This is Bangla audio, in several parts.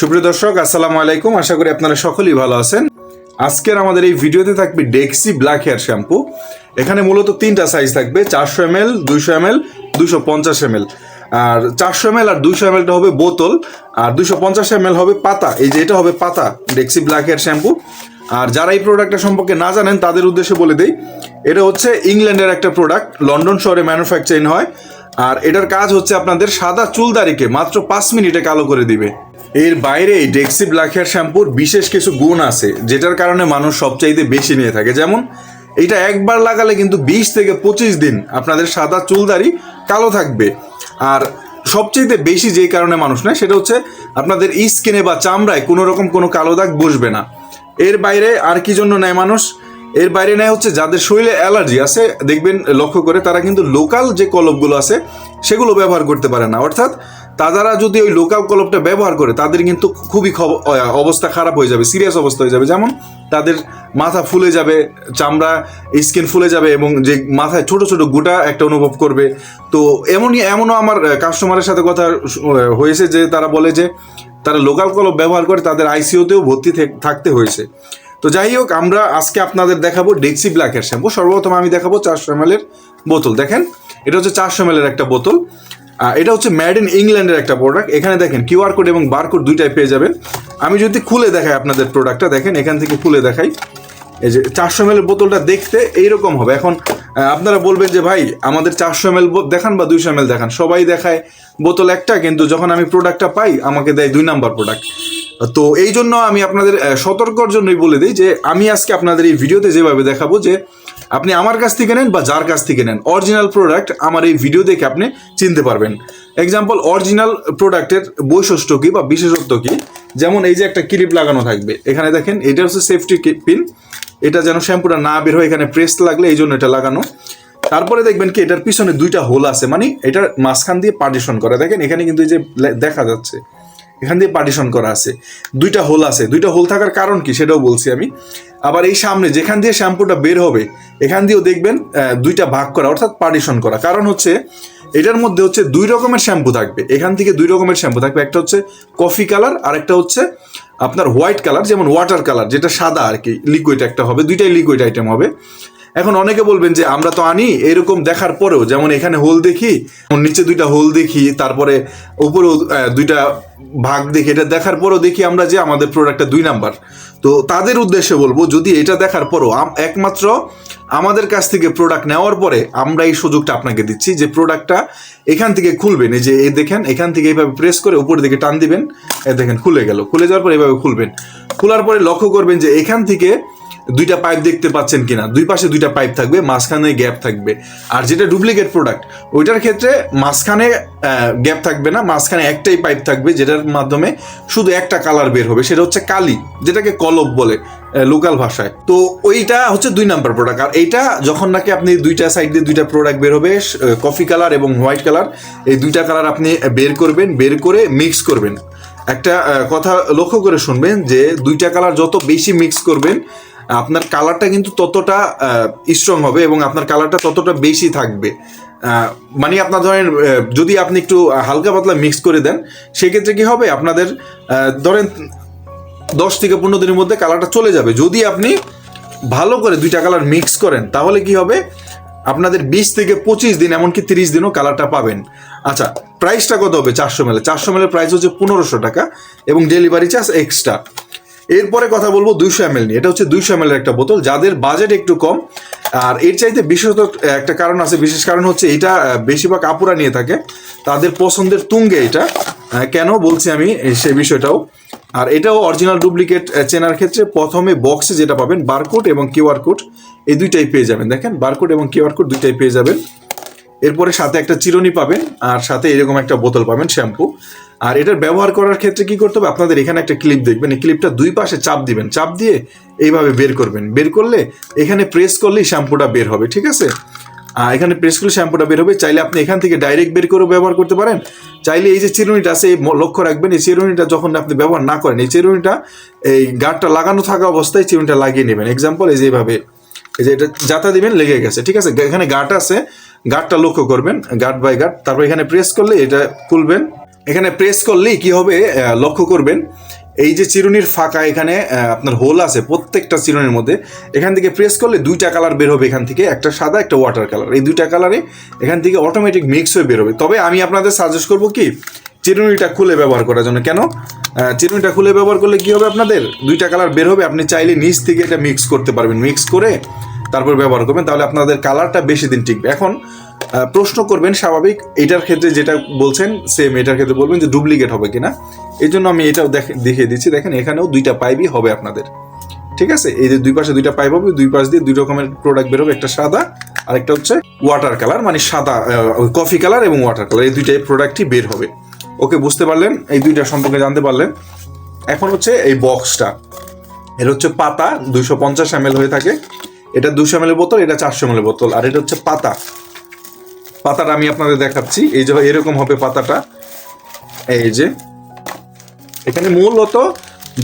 সুপ্রিয় দর্শক, আসসালামু আলাইকুম। আশা করি আপনারা সকলেই ভালো আছেন। আজকের আমাদের এই ভিডিওতে থাকবে ডেক্সি ব্ল্যাক হেয়ার শ্যাম্পু এখানে মূলত তিনটা সাইজ থাকবে, চারশো এম এল দুইশো এম এল দুইশো পঞ্চাশ এম এল আর চারশো এম এল আর দুইশো এম এলটা হবে বোতল, আর দুশো পঞ্চাশ এম এল হবে পাতা। এই যে এটা হবে পাতা ডেক্সি ব্ল্যাক হেয়ার শ্যাম্পু আর যারা এই প্রোডাক্টটা সম্পর্কে না জানেন, তাদের উদ্দেশ্যে বলে দিই, এটা হচ্ছে ইংল্যান্ডের একটা প্রোডাক্ট লন্ডন শহরে ম্যানুফ্যাকচারিং হয়। আর এটার কাজ হচ্ছে আপনাদের সাদা চুলদারিকে মাত্র পাঁচ মিনিটে কালো করে দিবে। এর বাইরে ডেক্সি হেয়ার শ্যাম্পুর বিশেষ কিছু গুণ আছে, যেটার কারণে মানুষ সবচাইতে বেশি নিয়ে থাকে। যেমন, এটা একবার লাগালে কিন্তু বিশ থেকে পঁচিশ দিন আপনাদের সাদা চুলদারি কালো থাকবে। আর সবচেয়ে বেশি যেই কারণে মানুষ নেয়, সেটা হচ্ছে আপনাদের স্কিনে বা চামড়ায় কোনো রকম কোনো কালো দাগ বসবে না। এর বাইরে আর কি জন্য নেয় মানুষ? এর বাইরে নেয় হচ্ছে যাদের শরীরে অ্যালার্জি আছে, দেখবেন লক্ষ্য করে তারা কিন্তু লোকাল যে কলপগুলো আছে, সেগুলো ব্যবহার করতে পারে না। অর্থাৎ তারা যদি ওই লোকাল কলপটা ব্যবহার করে, তাদের কিন্তু খুবই অবস্থা খারাপ হয়ে যাবে সিরিয়াস অবস্থা হয়ে যাবে। যেমন তাদের মাথা ফুলে যাবে, চামড়া স্কিন ফুলে যাবে এবং যে মাথায় ছোট ছোট গোটা একটা অনুভব করবে। তো এমনই, এমনও আমার কাস্টমারের সাথে কথা হয়েছে যে তারা বলে যে তারা লোকাল কলপ ব্যবহার করে, তাদের আইসিইউতেও ভর্তি থাকতে হয়েছে। তো যাই হোক, আমরা আজকে আপনাদের দেখাবো ডেক্সি ব্ল্যাকের শ্যাম্পু সর্বপ্রথম আমি দেখাবো চারশো এম বোতল। দেখেন, এটা হচ্ছে চারশো এম একটা বোতল। এটা হচ্ছে ম্যাড ইন ইংল্যান্ডের একটা প্রোডাক্ট এখানে দেখেন কিউআর কোড এবং বারকোড দুইটাই পেয়ে যাবেন। আমি যদি খুলে দেখাই আপনাদের প্রোডাক্টটা দেখেন এখান থেকে খুলে দেখাই। এই যে চারশো এম বোতলটা দেখতে এইরকম হবে। এখন আপনারা বলবেন যে, ভাই, আমাদের চারশো এম দেখান বা দুইশো এম দেখান। সবাই দেখায়, বোতল একটা, কিন্তু যখন আমি প্রোডাক্টটা পাই, আমাকে দেয় দুই নাম্বার প্রোডাক্ট তো এই জন্য আমি আপনাদের সতর্কর জন্যই বলে দিই যে, আমি আজকে আপনাদের এই ভিডিওতে যেভাবে দেখাবো যে আপনি আমার কাছ থেকে নেন বা যার কাছ থেকে নেন। অরিজিনাল প্রোডাক্ট আমার এই ভিডিও দেখে আপনি চিনতে পারবেন। এক্সাম্পল অরিজিনাল প্রোডাক্টের বৈশিষ্ট্য কী বা বিশেষত্ব কি? যেমন এই যে একটা ক্লিপ লাগানো থাকবে। এখানে দেখেন, এটা হচ্ছে সেফটি পিন এটা যেন শ্যাম্পুটা না বের হয়, এখানে প্রেস লাগলে এই জন্য এটা লাগানো। তারপরে দেখবেন কি, এটার পিছনে দুইটা হোল আছে। মানে এটার মাঝখান দিয়ে পার্টিশন করা। দেখেন, এখানে কিন্তু এই যে দেখা যাচ্ছে। এখান দিয়ে পার্টিশন করা আছে। দুইটা হোল আছে। দুইটা হোল থাকার কারণ কি? সেটাও বলছি আমি। আবার এই সামনে, যেখান দিয়ে শ্যাম্পুটা বের হবে, এখান দিয়েও দেখবেন দুইটা ভাগ করা, অর্থাৎ পার্টিশন করা। কারণ হচ্ছে, এটার মধ্যে হচ্ছে দুই রকমের শ্যাম্পু থাকবে। এখান থেকে দুই রকমের শ্যাম্পু থাকবে। একটা হচ্ছে কফি কালার আর একটা হচ্ছে আপনার হোয়াইট কালার যেমন ওয়াটার কালার যেটা সাদা আর কি লিকুইড একটা হবে। দুইটাই লিকুইড আইটেম হবে। এখন অনেকে বলবেন যে আমরা তো আনি, এরকম দেখার পরেও, যেমন এখানে হোল দেখি নিচে দুইটা হোল দেখি, তারপরে উপরেও দুইটা ভাগ দেখি, এটা দেখার পরও দেখি আমরা যে আমাদের প্রোডাক্টটা দুই নাম্বার তো তাদের উদ্দেশ্যে বলব, যদি এটা দেখার পরও একমাত্র আমাদের কাছ থেকে প্রোডাক্ট নেওয়ার পরে আমরা এই সুযোগটা আপনাকে দিচ্ছি যে প্রোডাক্টটা এখান থেকে খুলবেন, এই যে এ দেখেন, এখান থেকে এইভাবে প্রেস করে উপরের দিকে টান দিবেন, এ দেখেন খুলে গেল, খুলে যাওয়ার পর এইভাবে খুলবেন। খোলার পরে লক্ষ্য করবেন যে এখান থেকে দুইটা পাইপ দেখতে পাচ্ছেন কিনা? দুই পাশে দুইটা পাইপ থাকবে, মাঝখানে গ্যাপ থাকবে। আর যেটা ডুপ্লিকেট প্রোডাক্ট ওইটার ক্ষেত্রে মাঝখানে গ্যাপ থাকবে না, মাঝখানে একটাই পাইপ থাকবে, যেটার মাধ্যমে শুধু একটা কালার বের হবে। সেটা হচ্ছে কালি, যেটাকে কলব বলে লোকাল ভাষায়। তো ওইটা হচ্ছে দুই নাম্বার প্রোডাক্ট আর এইটা যখন নাকি আপনি দুইটা সাইড দিয়ে দুইটা প্রোডাক্ট বের হবে কফি কালার এবং হোয়াইট কালার এই দুইটা কালার আপনি বের করবেন, বের করে মিক্স করবেন। একটা কথা লক্ষ্য করে শুনবেন যে দুইটা কালার যত বেশি মিক্স করবেন আপনার কালারটা কিন্তু ততটা স্ট্রং হবে এবং আপনার কালারটা ততটা বেশি থাকবে। মানে আপনার ধরেন যদি আপনি একটু হালকা পাতলা মিক্স করে দেন, সেক্ষেত্রে কি হবে? আপনাদের ধরেন দশ থেকে পনেরো দিনের মধ্যে কালারটা চলে যাবে। যদি আপনি ভালো করে দুইটা কালার মিক্স করেন, তাহলে কি হবে? আপনাদের বিশ থেকে পঁচিশ দিন, এমনকি তিরিশ দিনও কালারটা পাবেন। আচ্ছা প্রাইসটা কত হবে চারশো মেলে চারশো মেলের প্রাইস হচ্ছে পনেরোশো টাকা এবং ডেলিভারি চার্জ এক্সট্রা এরপরে কথা বলব দুইশো এম নিয়ে। এটা হচ্ছে দুইশো এম একটা বোতল, যাদের বাজেট একটু কম। আর এর চাইতে বিশেষত একটা কারণ আছে, বিশেষ কারণ হচ্ছে এটা বেশিরভাগ আপুরা নিয়ে থাকে। তাদের পছন্দের তুঙ্গে এটা। কেন বলছি আমি সেই বিষয়টাও। আর এটাও অরিজিনাল ডুপ্লিকেট চেনার ক্ষেত্রে প্রথমে বক্সে যেটা পাবেন বারকোড এবং কিউআর কোড এই দুইটাই পেয়ে যাবেন। দেখেন বারকোড এবং কিউআর কোড দুইটাই পেয়ে যাবেন। এরপরে সাথে একটা চিরুনি পাবেন, আর সাথে এরকম একটা বোতল পাবেন, শ্যাম্পু। আর এটার ব্যবহার করার ক্ষেত্রে কি করতে হবে? আপনাদের এখানে একটা ক্লিপ দেখবেন। এই ক্লিপটা দুই পাশে চাপ দিবেন। চাপ দিয়ে এইভাবে বের করবেন। বের করলে এখানে প্রেস করলেই শ্যাম্পুটা বের হবে ঠিক আছে? আহ, এখানে প্রেস করলে শ্যাম্পুটা বের হবে। চাইলে আপনি এখান থেকে ডাইরেক্ট বের করে ব্যবহার করতে পারেন। চাইলে এই যে চিরুনিটা আছে লক্ষ্য রাখবেন এই চিরুনিটা যখন আপনি ব্যবহার না করেন এই চিরুনিটা এই গাঢ়টা লাগানো থাকা অবস্থায় চিরুনিটা লাগিয়ে নেবেন। এক্সাম্পল এই যে এইভাবে এই যে এটা যাতা দিবেন লেগে গেছে ঠিক আছে? এখানে গাট আছে গাটটা লক্ষ্য করবেন গাট বাই গাট। তারপর এখানে প্রেস করলে এটা খুলবেন। এখানে প্রেস করলেই কি হবে লক্ষ্য করবেন, এই যে চিরুনির ফাঁকা এখানে আপনার হোল আছে প্রত্যেকটা চিরুনির মধ্যে, এখান থেকে প্রেস করলে দুইটা কালার বের হবে এখান থেকে, একটা সাদা, একটা ওয়াটার কালার এই দুইটা কালারে এখান থেকে অটোমেটিক মিক্স হয়ে বের হবে। তবে আমি আপনাদের সাজেস্ট করব কি, চিরুনিটা খুলে ব্যবহার করার জন্য। কেন? চিরুনিটা খুলে ব্যবহার করলে কি হবে আপনাদের? দুইটা কালার বের হবে, আপনি চাইলে নিচ থেকে এটা মিক্স করতে পারবেন। মিক্স করে তারপর ব্যবহার করবেন, তাহলে আপনাদের কালারটা বেশি দিন টিকবে। এখন প্রশ্ন করবেন স্বাভাবিক, এটার ক্ষেত্রে যেটা বলছেন সেম এটার ক্ষেত্রে বলবেন যে ডুপ্লিকেট হবে কিনা। এই জন্য আমি এটাও দেখ- দেখিয়ে দিচ্ছি, দেখেন এখানেও দুইটা পাইপই হবে আপনাদের। ঠিক আছে? এই যে দুই পাশে দুইটা পাইপ হবে, দুই পাশ দিয়ে দুই রকমের প্রোডাক্ট বেরোবে একটা সাদা আর একটা হচ্ছে ওয়াটার কালার মানে সাদা কফি কালার এবং ওয়াটার কালার এই দুইটাই প্রোডাক্টই বের হবে। ওকে, বুঝতে পারলেন? এই দুইটা সম্পর্কে জানতে পারলেন? এখন হচ্ছে এই বক্সটা এর হচ্ছে পাতা, দুইশো পঞ্চাশ এম হয়ে থাকে। এটা দুশো এমএল বোতল, এটা চারশো এমএল বোতল, আর এটা হচ্ছে পাতা। পাতাটা আমি আপনাদের দেখাচ্ছি। এই যে এরকম হবে পাতাটা। এই যে। এখানে মূলত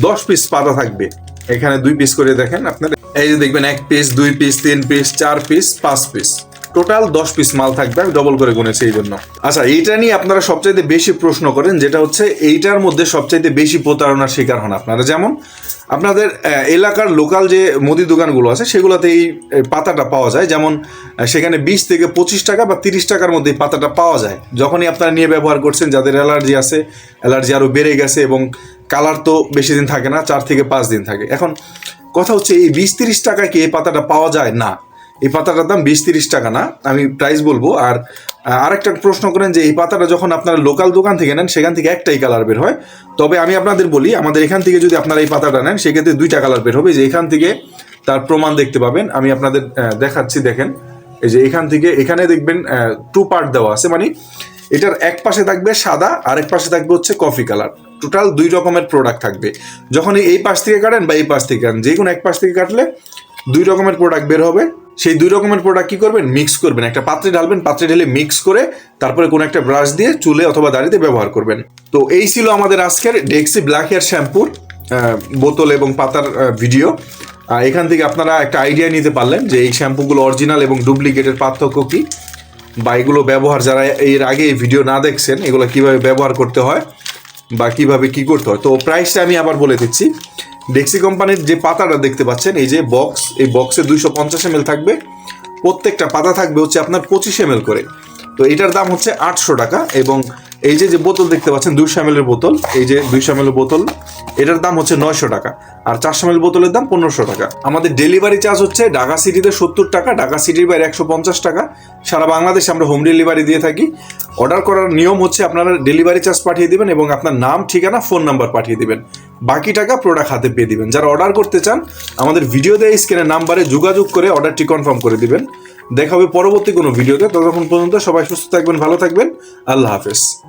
দশ পিস পাতা থাকবে। এখানে দুই পিস করে দেখেন আপনার এই যে দেখবেন, এক পিস দুই পিস তিন পিস চার পিস পাঁচ পিস টোটাল দশ পিস মাল থাকবে, আমি ডবল করে গুনেছি এই জন্য আচ্ছা এইটা নিয়ে আপনারা সবচাইতে বেশি প্রশ্ন করেন, যেটা হচ্ছে এইটার মধ্যে সবচাইতে বেশি প্রতারণার শিকার হন আপনারা। যেমন, আপনাদের এলাকার লোকাল যে মুদি দোকানগুলো আছে, সেগুলোতে এই পাতাটা পাওয়া যায়। যেমন সেখানে বিশ থেকে পঁচিশ টাকা বা তিরিশ টাকার মধ্যে পাতাটা পাওয়া যায়। যখনই আপনারা নিয়ে ব্যবহার করছেন, যাদের অ্যালার্জি আছে, অ্যালার্জি আরও বেড়ে গেছে এবং কালার তো বেশি দিন থাকে না, চার থেকে পাঁচ দিন থাকে। এখন, কথা হচ্ছে এই বিশ তিরিশ টাকায় কি এই পাতাটা পাওয়া যায়? না। এই পাতাটার দাম বিশ তিরিশ টাকা না? আমি প্রাইস বলব। আর আরেকটা প্রশ্ন করেন যে, এই পাতাটা যখন আপনারা লোকাল দোকান থেকে নেন, সেখান থেকে একটাই কালার বের হয়। তবে আমি আপনাদের বলি, আমাদের এখান থেকে যদি আপনারা এই পাতাটা নেন, সেক্ষেত্রে দুইটা কালার বের হবে। যে এখান থেকে তার প্রমাণ দেখতে পাবেন। আমি আপনাদের দেখাচ্ছি, দেখেন। এই যে এখান থেকে, এখানে দেখবেন টু পার্ট দেওয়া আছে। মানে এটার এক পাশে থাকবে সাদা আর এক পাশে থাকবে হচ্ছে কফি কালার টোটাল দুই রকমের প্রোডাক্ট থাকবে। যখন এই পাশ থেকে কাটেন বা এই পাশ থেকে কাটেন যে কোনো এক পাশ থেকে কাটলে দুই রকমের প্রোডাক্ট বের হবে। সেই দুই রকমের প্রোডাক্ট কি করবেন? মিক্স করবেন। একটা পাত্রে ঢালবেন, পাত্রে ঢেলে মিক্স করে তারপরে কোনো একটা ব্রাশ দিয়ে চুলে অথবা দাড়িতে ব্যবহার করবেন। তো এই ছিল আমাদের আজকের ডেক্সি ব্ল্যাক হেয়ার শ্যাম্পুর বোতল এবং পাতার ভিডিও এখান থেকে আপনারা একটা আইডিয়া নিতে পারলেন যে এই শ্যাম্পুগুলো অরিজিনাল এবং ডুপ্লিকেটের পার্থক্য কী, বা এগুলো ব্যবহার যারা এর আগে এই ভিডিও না দেখছেন, এগুলো কীভাবে ব্যবহার করতে হয়, বা কীভাবে কি করতে হয়। তো প্রাইসটা আমি আবার বলে দিচ্ছি। ডেক্সি কোম্পানির যে পাতাটা দেখতে পাচ্ছেন, এই যে বক্স এই বক্সে দুইশো পঞ্চাশ এম থাকবে। প্রত্যেকটা পাতা থাকবে হচ্ছে আপনার পঁচিশ এম করে। তো এটার দাম হচ্ছে আটশো টাকা এবং এই যে যে বোতল দেখতে পাচ্ছেন, দুইশো এম বোতল, এই যে দুইশো এম বোতল, এটার দাম হচ্ছে নয়শো টাকা। আর চারশো এম বোতলের দাম পনেরোশো টাকা। আমাদের ডেলিভারি চার্জ হচ্ছে ঢাকা সিটিতে সত্তর টাকা, ঢাকা সিটির বাইরে একশো পঞ্চাশ টাকা। সারা বাংলাদেশে আমরা হোম ডেলিভারি দিয়ে থাকি। অর্ডার করার নিয়ম হচ্ছে আপনারা ডেলিভারি চার্জ পাঠিয়ে দিবেন এবং আপনার নাম, ঠিকানা ফোন নাম্বার পাঠিয়ে দিবেন। বাকি টাকা প্রোডাক্ট হাতে পেয়ে দিবেন। যারা অর্ডার করতে চান, আমাদের ভিডিও দেয় স্ক্রিনের নাম্বারে যোগাযোগ করে অর্ডারটি কনফার্ম করে দিবেন। দেখা হবে পরবর্তী কোনো ভিডিওতে ততক্ষণ পর্যন্ত সবাই সুস্থ থাকবেন, ভালো থাকবেন। আল্লাহ হাফেজ।